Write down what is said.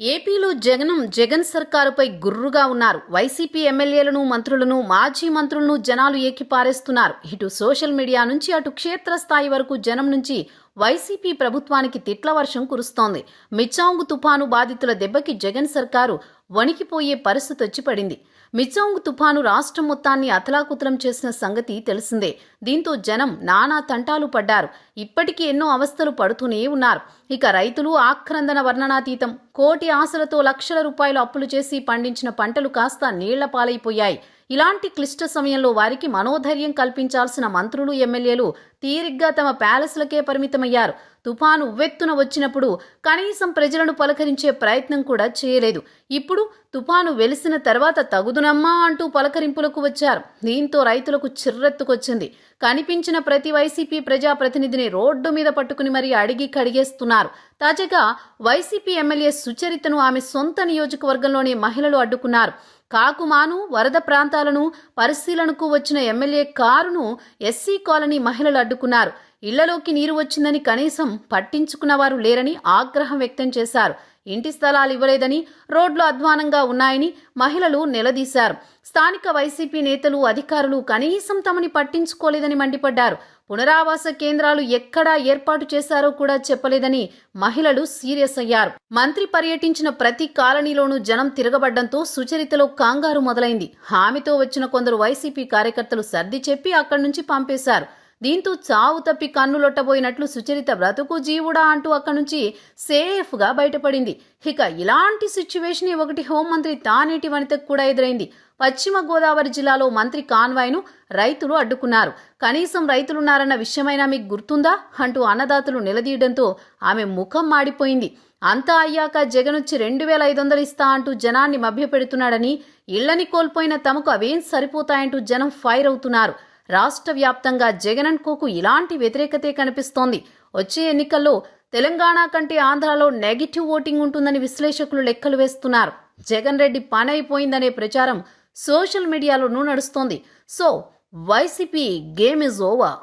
ఏపీలో జగనం జగన్ సర్కారుపై గుర్రుగా ఉన్నారు. వైసీపీ ఎమ్మెల్యేలను మంత్రులను మాజీ మంత్రులను జనాలు ఏకిపారేస్తున్నారు. ఇటు సోషల్ మీడియా నుంచి అటు క్షేత్రస్థాయి వరకు జనం నుంచి వైసీపీ ప్రభుత్వానికి తిట్ల వర్షం కురుస్తోంది. మిచ్చాంగు తుపాను బాధితుల దెబ్బకి జగన్ సర్కారు వణికిపోయే పరిస్థితి వచ్చి పడింది మిచ్చాంగు తుపాను రాష్ట్రం మొత్తాన్ని అతలాకుతలం చేసిన సంగతి తెలిసిందే. దీంతో జనం నానా తంటాలు పడ్డారు. ఇప్పటికీ ఎన్నో అవస్థలు పడుతూనే ఉన్నారు. ఇక రైతులు ఆక్రందన వర్ణనాతీతం. కోటి ఆశలతో లక్షల రూపాయలు అప్పులు చేసి పండించిన పంటలు కాస్త నీళ్ళ పాలైపోయాయి. ఇలాంటి క్లిష్ట సమయంలో వారికి మనోధైర్యం కల్పించాల్సిన మంత్రులు ఎమ్మెల్యేలు తీరిగ్గా తమ ప్యాలెస్లకే పరిమితమయ్యారు. తుఫాను ఉవ్వెత్తున వచ్చినప్పుడు కనీసం ప్రజలను పలకరించే ప్రయత్నం కూడా చేయలేదు. ఇప్పుడు తుఫాను వెలిసిన తర్వాత తగుదునమ్మా అంటూ పలకరింపులకు వచ్చారు. దీంతో రైతులకు చిర్రెత్తుకొచ్చింది. కనిపించిన ప్రతి వైసీపీ ప్రజాప్రతినిధిని రోడ్డు మీద పట్టుకుని మరీ అడిగి కడిగేస్తున్నారు. తాజాగా వైసీపీ ఎమ్మెల్యే సుచరితను ఆమె సొంత నియోజకవర్గంలోని మహిళలు అడ్డుకున్నారు. కాకుమాను వరద ప్రాంతాలను పరిశీలనకు వచ్చిన ఎమ్మెల్యే కారును ఎస్సీ కాలనీ మహిళలు అడ్డుకున్నారు. ఇళ్ళలోకి నీరు వచ్చిందని కనీసం పట్టించుకున్నవారు లేరని ఆగ్రహం వ్యక్తం చేశారు. ఇంటి స్థలాలు ఇవ్వలేదని రోడ్లు అధ్వానంగా ఉన్నాయని మహిళలు నిలదీశారు. స్థానిక వైసీపీ నేతలు అధికారులు కనీసం తమని పట్టించుకోలేదని మండిపడ్డారు. పునరావాస కేంద్రాలు ఎక్కడా ఏర్పాటు చేశారో కూడా చెప్పలేదని మహిళలు సీరియస్ అయ్యారు. మంత్రి పర్యటించిన ప్రతి కాలనీలోనూ జనం తిరగబడ్డంతో సుచరితలో కాంగారు మొదలైంది. హామీతో వచ్చిన కొందరు వైసీపీ కార్యకర్తలు సర్ది చెప్పి అక్కడి నుంచి పంపేశారు. దీంతో చావు తప్పి కన్నులొట్టబోయినట్లు సుచరిత బ్రతుకు జీవుడా అంటూ అక్కడి నుంచి సేఫ్గా బయటపడింది. ఇక ఇలాంటి సిచ్యువేషన్ ఒకటి హోంమంత్రి తానేటి వనితకు కూడా ఎదురైంది. పశ్చిమ గోదావరి జిల్లాలో మంత్రి కాన్వాయ్ను రైతులు అడ్డుకున్నారు. కనీసం రైతులున్నారన్న విషయమైనా మీకు గుర్తుందా? అంటూ అన్నదాతలు నిలదీయడంతో ఆమె ముఖం మాడిపోయింది. అంతా అయ్యాక జగనొచ్చి రెండు వేల ఐదు వందలు ఇస్తా అంటూ జనాన్ని మభ్యపెడుతున్నాడని ఇళ్ళని కోల్పోయిన తమకు అవేం సరిపోతాయంటూ జనం ఫైర్ అవుతున్నారు. రాష్ట్ర వ్యాప్తంగా జగన్ కోకు ఇలాంటి వ్యతిరేకతే కనిపిస్తోంది. వచ్చే ఎన్నికల్లో తెలంగాణ కంటే ఆంధ్రాలో నెగిటివ్ ఓటింగ్ ఉంటుందని విశ్లేషకులు లెక్కలు వేస్తున్నారు. జగన్ రెడ్డి పని అయిపోయిందనే ప్రచారం సోషల్ మీడియాలోనూ నడుస్తోంది. So YCP game is over.